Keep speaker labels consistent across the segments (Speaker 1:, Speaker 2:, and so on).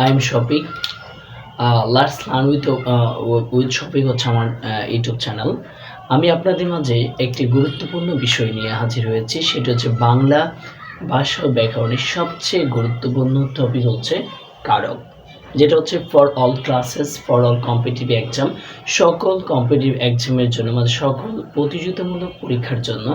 Speaker 1: I am shopping lars learn with with shopping হচ্ছে আমার YouTube channel আমি আপনাদের মাঝে একটি গুরুত্বপূর্ণ বিষয় নিয়ে হাজির হয়েছি, সেটা হচ্ছে বাংলা ভাষা ব্যাকরণের সবচেয়ে গুরুত্বপূর্ণ টপিক হচ্ছে কারক। যেটা হচ্ছে for all classes for all competitive exam সকল কম্পিটিটিভ এক্সামের জন্য মানে সকল প্রতিযোগিতামূলক পরীক্ষার জন্য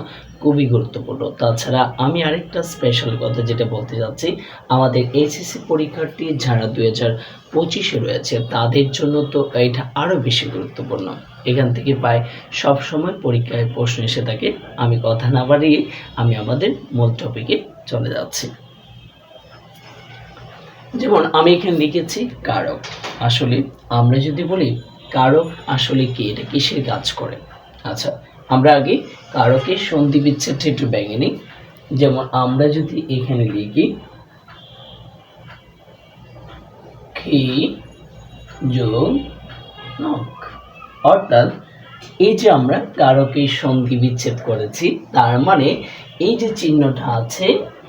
Speaker 1: খুবই গুরুত্বপূর্ণ। তাছাড়া আমি আরেকটা স্পেশাল কথা যেটা বলতে যাচ্ছি, আমাদের এইচএসসি পরীক্ষার্থী যারা দুই হাজার পঁচিশে রয়েছে, তাদের জন্য তো এটা আরও বেশি গুরুত্বপূর্ণ। এখান থেকে প্রায় সব সময় পরীক্ষায় প্রশ্ন এসে থাকে, আমি কথা না বাড়িয়ে আমি আমাদের মূল টপিকে চলে যাচ্ছি। যেমন আমি এখানে লিখেছি কারক। আসলে আমরা যদি বলি কারক আসলে কি? এটা কিসের কাজ করে? আচ্ছা আমরা আগে কারকের সন্ধি বিচ্ছেদটা একটু ব্যাঙে নিই। যেমন আমরা যদি এখানে লিখি খি যোগ নক। অর্থাৎ এই যে আমরা কারকের সন্ধি বিচ্ছেদ করেছি, তার মানে এই যে চিহ্নটা আছে,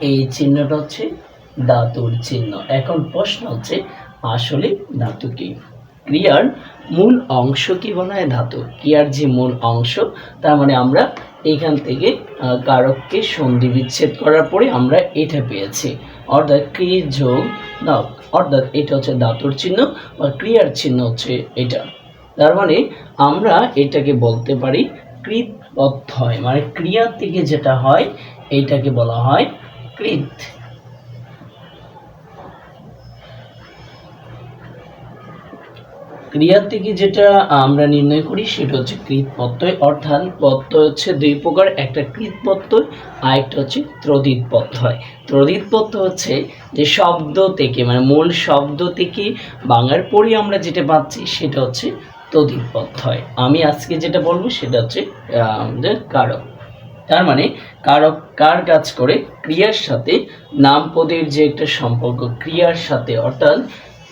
Speaker 1: এই চিহ্নটা হচ্ছে ধাতুর চিহ্ন। এখন প্রশ্ন হচ্ছে, আসলে ধাতু কি? ক্রিয়ার মূল অংশ কি বলা হয় ধাতু? ক্রিয়ার যে মূল অংশ, তার মানে আমরা এখান থেকে কারককে সন্ধি বিচ্ছেদ করার পরে আমরা এটা পেয়েছি। অর্থাৎ ক্রি যোগ নক অর্থাৎ এটা হচ্ছে ধাতুর চিহ্ন বা ক্রিয়ার চিহ্ন হচ্ছে এটা। তার মানে আমরা এটাকে বলতে পারি কৃত অর্থয় মানে ক্রিয়া থেকে যেটা হয়, এটাকে বলা হয় কৃত। ক্রিয়া থেকে যেটা আমরা নির্ণয় করি সেটা হচ্ছে কৃত অর্থাৎ প্রত্যয় হচ্ছে দুই প্রকার, একটা কৃত আর একটা হচ্ছে ত্রদিত প্রত্যয় ত্রদিত প্রত্যয় হচ্ছে যে শব্দ থেকে মানে মূল শব্দ থেকে বাংলার পরে আমরা যেটা পাচ্ছি সেটা হচ্ছে তদিত প্রত্যয় আমি আজকে যেটা বলব সেটা হচ্ছে, আমাদের কারক। তার মানে কারক কার কাজ করে? ক্রিয়ার সাথে নামপদের যে একটা সম্পর্ক, ক্রিয়ার সাথে। অর্থাৎ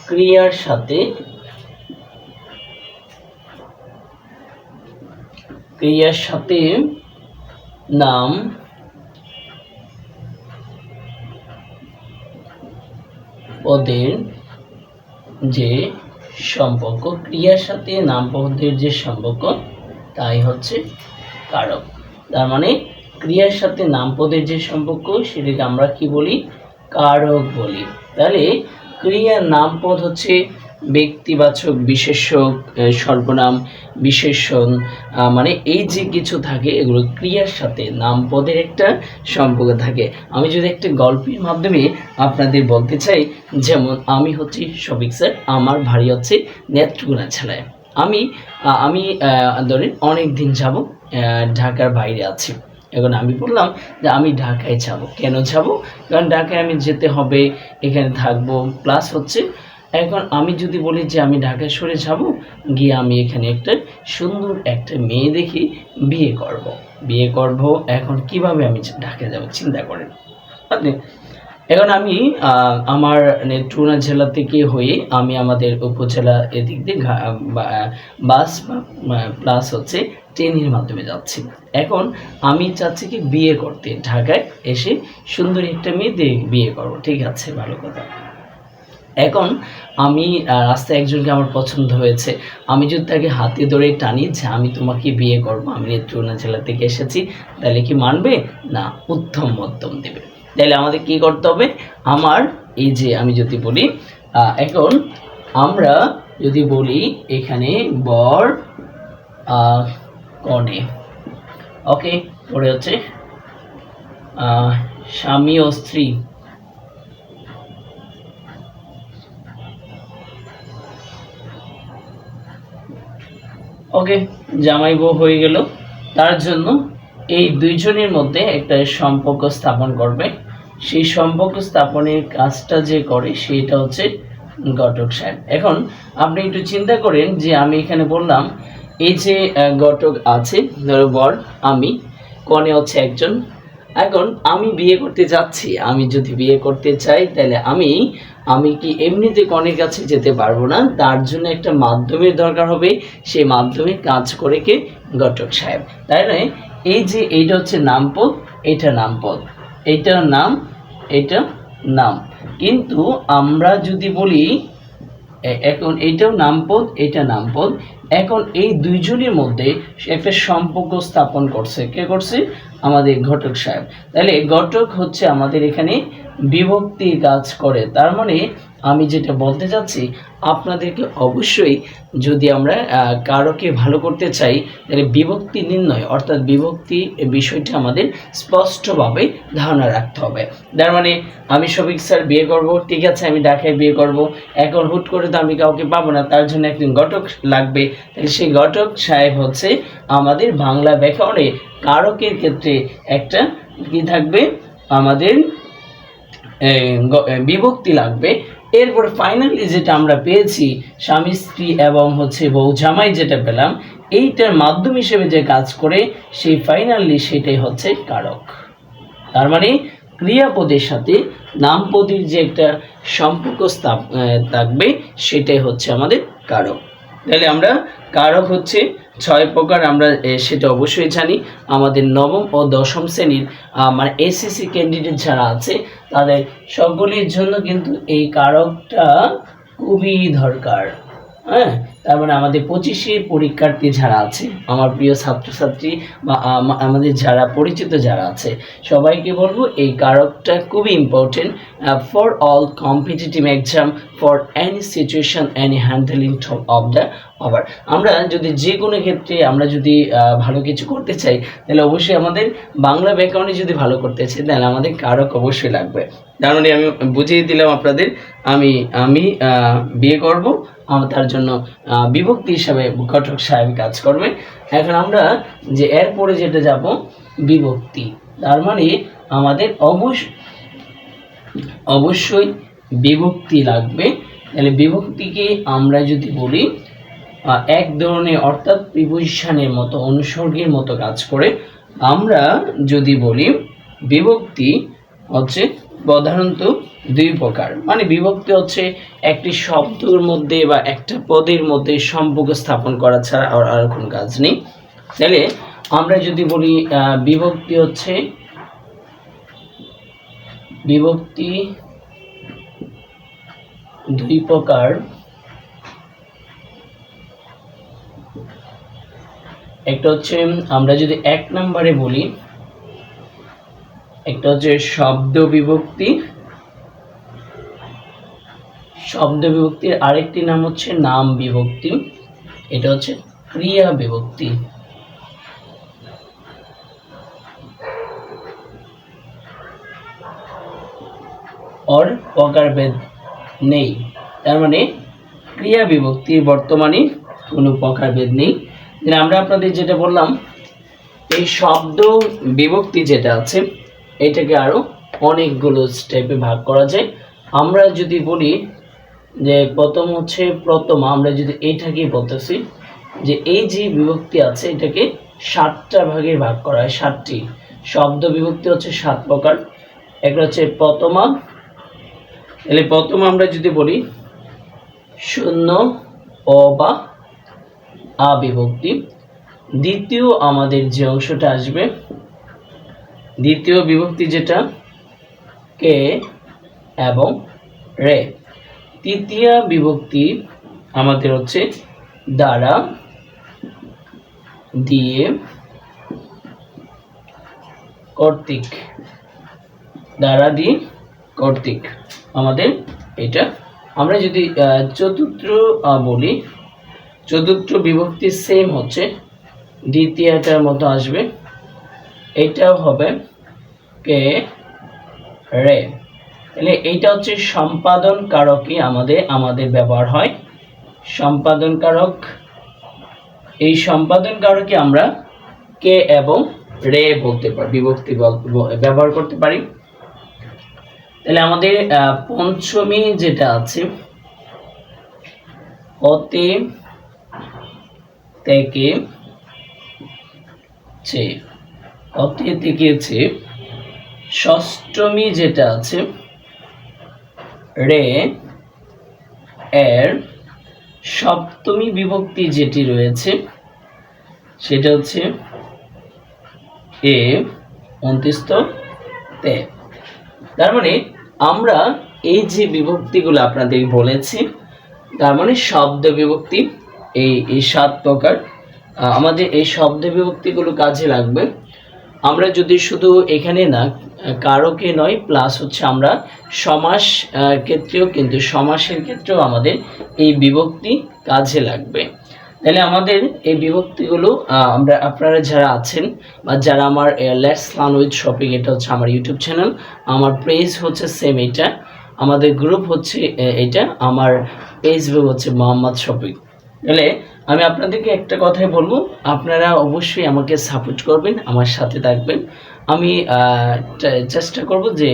Speaker 1: ক্রিয়ার সাথে ক্রিয়ার সাথে নাম পদের যে সম্পর্ক, ক্রিয়ার সাথে নাম পদের যে সম্পর্ক, তাই হচ্ছে কারক। তার মানে ক্রিয়ার সাথে নাম পদের যে সম্পর্ক, সেটাকে আমরা কি বলি? কারক বলি। তাহলে ক্রিয়ার নাম পদ হচ্ছে ব্যক্তিবাচক, বিশেষক সর্বনাম, বিশেষণ মানে এই যে কিছু থাকে, এগুলো ক্রিয়ার সাথে, নাম পদের একটা সম্পর্ক থাকে। আমি যদি একটা গল্পের মাধ্যমে আপনাদের বলতে চাই, যেমন আমি হচ্ছি শফিক স্যার, আমার ভারী হচ্ছে নেত্রকোনা জেলায়। আমি আমি ধরেন অনেক দিন যাব ঢাকার বাইরে আছি। এখন আমি বললাম যে আমি ঢাকায় যাব। কেন যাব? কারণ ঢাকায় আমি যেতে হবে, এখানে থাকব প্লাস হচ্ছে এখন আমি যদি বলি যে আমি ঢাকা সরে যাব, গিয়ে আমি এখানে একটা সুন্দর একটা মেয়ে দেখি, বিয়ে করব। বিয়ে করব, এখন কীভাবে আমি ঢাকা যাব চিন্তা করেন। আপনি, এখন আমি আমার নেত্রকোনা জেলা থেকে হয়ে আমি আমাদের উপজেলা এদিক দিয়ে বাস প্লাস হচ্ছে ট্রেনের মাধ্যমে যাচ্ছি। এখন আমি চাচ্ছি কি বিয়ে করতে, ঢাকায় এসে সুন্দরী একটা মেয়ে দিয়ে বিয়ে করব। ঠিক আছে, ভালো কথা। এখন আমি রাস্তায় একজনকে আমার পছন্দ হয়েছে। আমি যদি তাকে হাতে ধরে টানি যে আমি তোমাকে বিয়ে করব, আমি নেত্রকোনা জেলা থেকে এসেছি, তাহলে কি মানবে? না, উত্তম মধ্যম দেবে। তাহলে আমাদের কি করতে হবে? আমার এই যে আমি যদি বলি এখন আমরা যদি বলি এখানে বর কনে। ওকে পরে হচ্ছে স্বামী ও স্ত্রী। ওকে, জামাই বউ হয়ে গেল। তার জন্য এই দুইজনের মধ্যে একটা সম্পর্ক স্থাপন করবে। সেই সম্পর্ক স্থাপনের কাজটা যে করে, সেটা হচ্ছে ঘটক সাহেব। এখন আপনি একটু চিন্তা করেন যে আমি এখানে বললাম, এই যে ঘটক আছে, ধরো বর, আমি, কনে হচ্ছে একজন। এখন আমি বিয়ে করতে যাচ্ছি, আমি যদি বিয়ে করতে চাই, তাহলে আমি আমি কি এমনিতে কনের কাছে যেতে পারব না? তার জন্য একটা মাধ্যমের দরকার হবে। সেই মাধ্যমে কাজ করে কে? ঘটক সাহেব। তাই নয়? এই যে এইটা হচ্ছে নামপদ, এটা নামপদ। এইটার নাম, এটা নাম। কিন্তু আমরা যদি বলি এখন এইটাও নামপদ, এটা নামপদ। এখন এই দুইজনের মধ্যে একটা সম্পর্ক স্থাপন করছে। কে করছে? আমাদের ঘটক সাহেব। তাহলে ঘটক হচ্ছে আমাদের এখানে বিভক্তি কাজ করে। তার মানে আমি যেটা বলতে চাচ্ছি, আপনাদেরকে অবশ্যই যদি আমরা কারোকে ভালো করতে চাই, তাহলে বিভক্তি নির্ণয়, অর্থাৎ বিভক্তি বিষয়টা আমাদের স্পষ্টভাবে ধারণা রাখতে হবে। তার মানে আমি শফিক স্যার বিয়ে করব, ঠিক আছে, আমি ঢাকায় বিয়ে করব, এখন হুট করে তো আমি কাউকে পাবো না, তার জন্য একজন ঘটক লাগবে। তাহলে সেই ঘটক সাহেব হচ্ছে আমাদের বাংলা ব্যাকরণে কারকের ক্ষেত্রে একটা কি থাকবে? আমাদের বিভক্তি লাগবে। এরপর ফাইনালি যেটা আমরা পেয়েছি, স্বামী, স্ত্রী এবং হচ্ছে বউ জামাই যেটা পেলাম, এইটার মাধ্যম হিসেবে যে কাজ করে, সেই ফাইনালি সেটাই হচ্ছে কারক। তার মানে ক্রিয়াপদের সাথে নামপদের যে একটা সম্পর্ক স্থাপ থাকবে, সেটাই হচ্ছে আমাদের কারক। তাহলে আমরা কারক হচ্ছে ছয় প্রকার আমরা সেটা অবশ্যই জানি। আমাদের নবম ও দশম শ্রেণির মানে এসএসসি ক্যান্ডিডেট যারা আছে, তাদের সকলের জন্য কিন্তু এই কারকটা খুবই দরকার। হ্যাঁ? তার মানে আমাদের পঁচিশে পরীক্ষার্থী যারা আছে, আমার প্রিয় ছাত্রছাত্রী বা আমাদের যারা পরিচিত যারা আছে, সবাইকে বলব এই কারকটা খুবই important for all competitive exam for any situation any handling of the over আমরা যদি যে কোনো ক্ষেত্রে আমরা যদি ভালো কিছু করতে চাই, তাহলে অবশ্যই আমাদের বাংলা ব্যাকরণে যদি ভালো করতে চাই, তাহলে আমাদের কারক অবশ্যই লাগবে। তার মানে আমি বুঝিয়ে দিলাম আপনাদের, আমি আমি বিয়ে করব, আমার তার জন্য বিভক্তি হিসাবে ঘটক সাহেব কাজ করবে। এখন আমরা যে এরপরে যেটা যাব, বিভক্তি। তার মানে আমাদের অবশ্য অবশ্যই বিভক্তি লাগবে। তাহলে বিভক্তিকে আমরা যদি বলি এক ধরনের অর্থাৎ প্রিপোজিশনের মতো, অনুসর্গের মতো কাজ করে। আমরা যদি বলি, বিভক্তি হচ্ছে প্রধানত দুই প্রকার। মানে বিভক্তি হচ্ছে একটি শব্দের মধ্যে বা একটা পদের মধ্যে সম্পর্ক স্থাপন করা ছাড়া আর আর কোনো কাজ নেই। তাহলে আমরা যদি বলি বিভক্তি হচ্ছে বিভক্তি দুই প্রকার। একটা হচ্ছে আমরা যদি এক নম্বরে বলি একটা হচ্ছে শব্দ বিভক্তি। শব্দ বিভক্তির আরেকটি নাম হচ্ছে নাম বিভক্তি। এটা হচ্ছে ক্রিয়া বিভক্তি। অর প্রকারভেদ নেই। তার মানে ক্রিয়া বিভক্তির বর্তমানে কোনো প্রকারভেদ নেই। আমরা আপনাদের যেটা বললাম, এই শব্দ বিভক্তি যেটা আছে এটাকে আরও অনেকগুলো স্টেপে ভাগ করা যায়। আমরা যদি বলি যে প্রথম হচ্ছে প্রথম, আমরা যদি এইটাকেই বলতেছি যে এই যে বিভক্তি আছে, এটাকে সাতটা ভাগে ভাগ করা হয়, সাতটি। শব্দ বিভক্তি হচ্ছে সাত প্রকার। একটা হচ্ছে প্রথমা, তাহলে প্রথম আমরা যদি বলি শূন্য অ বা আ বিভক্তি, দ্বিতীয় আমাদের যে অংশটা আসবে দ্বিতীয় বিভক্তি যেটা? কে এবং রে। তৃতীয় বিভক্তি আমাদের হচ্ছে দ্বারা দিয়ে কর্তৃক। দ্বারা দিয়ে কর্তৃক। আমাদের এটা আমরা যদি চতুর্থ বলি, চতুর্থ বিভক্তি সেম হচ্ছে। দ্বিতীয়টার মতো আসবে। এটাও হবে কে? রে। তাহলে এইটা হচ্ছে সম্পাদন কারকই আমাদের আমাদের ব্যবহার হয়। সম্পাদন কারক এই সম্পাদন কারকে আমরা কে এবং রে বলতে পারি বিভক্তি ব্যবহার করতে পারি। তাহলে আমাদের পঞ্চমী যেটা আছে, অতে থেকে অতে থেকে ষষ্ঠমী যেটা আছে, রে, এর সপ্তমী বিভক্তি যেটি রয়েছে, সেটা হচ্ছে এ উনত্রিশ তে। তার মানে আমরা এই যে বিভক্তিগুলো আপনাদের বলেছি, তার মানে শব্দ বিভক্তি, এই এই সাত প্রকার আমাদের এই শব্দ বিভক্তিগুলো কাজে লাগবে। আমরা যদি শুধু এখানে না, কারকে নয় প্লাস হচ্ছে আমরা সমাস ক্ষেত্রেও কিন্তু সমাসের ক্ষেত্রেও আমাদের এই বিভক্তি কাজে লাগবে। তাহলে আমাদের এই বিভক্তিগুলো আমরা, আপনারা যারা আছেন বা যারা আমার লেটস লার্ন উইথ শপিং এটা হচ্ছে আমার ইউটিউব চ্যানেল আমার পেজ হচ্ছে সেম এটা, আমাদের গ্রুপ হচ্ছে এটা, আমার ফেসবুক হচ্ছে মোহাম্মদ শপিং তাহলে আমি আপনাদেরকে একটা কথাই বলব। আপনারা অবশ্যই আমাকে সাপোর্ট করবেন, আমার সাথে থাকবেন। আমি চেষ্টা করব যে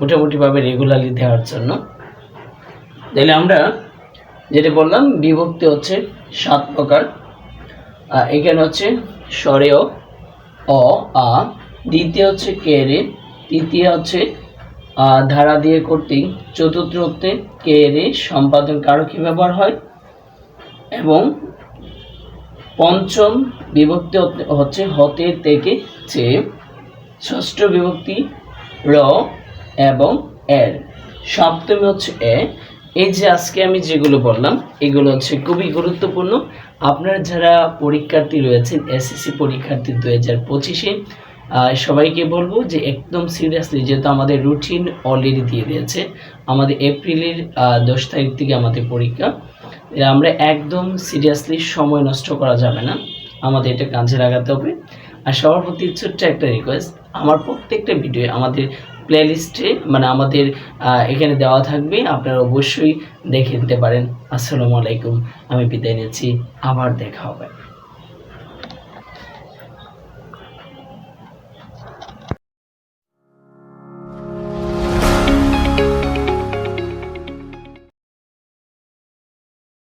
Speaker 1: মোটামুটিভাবে রেগুলারলি দেওয়ার জন্য। তাহলে আমরা যেটা বললাম, বিভক্তি হচ্ছে সাত প্রকার। এখানে হচ্ছে স্বরেয় অ, আ। দ্বিতীয় হচ্ছে কে রে। তৃতীয় হচ্ছে ধারা দিয়ে কর্তৃক। চতুর্থ কে রে, সম্পাদন কারকী ব্যবহার হয়? এবং পঞ্চম বিভক্তি হচ্ছে হতে থেকে যে ষষ্ঠ বিভক্তি র এবং এর। সপ্তমী হচ্ছে এ। এই যে আজকে আমি যেগুলো বললাম, এগুলো হচ্ছে খুবই গুরুত্বপূর্ণ। আপনারা যারা পরীক্ষার্থী রয়েছেন, এসএসসি পরীক্ষার্থী দু হাজার পঁচিশে সবাইকে বলব যে একদম সিরিয়াসলি যেহেতু আমাদের রুটিন অলরেডি দিয়ে দিয়েছে, আমাদের এপ্রিলের দশ তারিখ থেকে আমাদের পরীক্ষা। আমরা একদম সিরিয়াসলি সময় নষ্ট করা যাবে না। আমাদের এটা কাজে লাগাতে হবে। আর সবার প্রতি ছোট্ট একটা রিকোয়েস্ট আমার প্রত্যেকটা ভিডিও আমাদের প্লেলিস্টে মানে আমাদের এখানে দেওয়া থাকবে। আপনারা অবশ্যই দেখে নিতে পারেন। আসসালামু আলাইকুম। আমি বিদায় নিচ্ছি। আবার দেখা হবে।